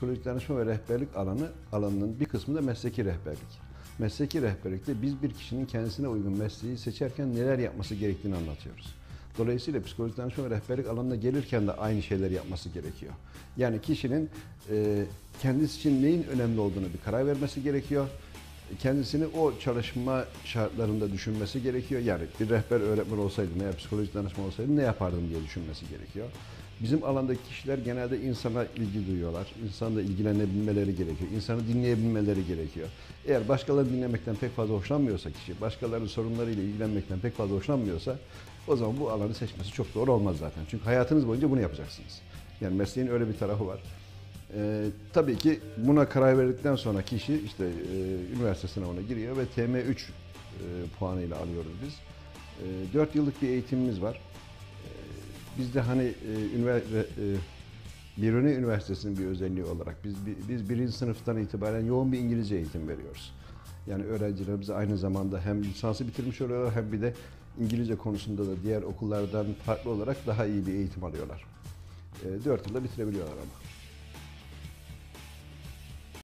psikolojik danışma ve rehberlik alanı alanının bir kısmı da mesleki rehberlik. Mesleki rehberlikte biz bir kişinin kendisine uygun mesleği seçerken neler yapması gerektiğini anlatıyoruz. Dolayısıyla psikolojik danışma ve rehberlik alanına gelirken de aynı şeyleri yapması gerekiyor. Yani kişinin e, kendisi için neyin önemli olduğunu bir karar vermesi gerekiyor. Kendisini o çalışma şartlarında düşünmesi gerekiyor. Yani bir rehber öğretmen olsaydı veya psikolojik danışma olsaydı ne yapardım diye düşünmesi gerekiyor. Bizim alandaki kişiler genelde insana ilgi duyuyorlar. İnsanla ilgilenebilmeleri gerekiyor. İnsanı dinleyebilmeleri gerekiyor. Eğer başkalarını dinlemekten pek fazla hoşlanmıyorsa kişi, başkalarının sorunlarıyla ilgilenmekten pek fazla hoşlanmıyorsa o zaman bu alanı seçmesi çok doğru olmaz zaten. Çünkü hayatınız boyunca bunu yapacaksınız. Yani mesleğin öyle bir tarafı var. Ee, tabii ki buna karar verdikten sonra kişi işte e, üniversite sınavına giriyor ve TM3 e, puanıyla alıyoruz biz. E, 4 yıllık bir eğitimimiz var. E, bizde hani e, üniversite e, Biruni Üniversitesi'nin bir özelliği olarak biz bi- biz birinci sınıftan itibaren yoğun bir İngilizce eğitim veriyoruz. Yani öğrencilerimiz aynı zamanda hem lisansı bitirmiş oluyorlar hem bir de İngilizce konusunda da diğer okullardan farklı olarak daha iyi bir eğitim alıyorlar. 4 yılda bitirebiliyorlar ama.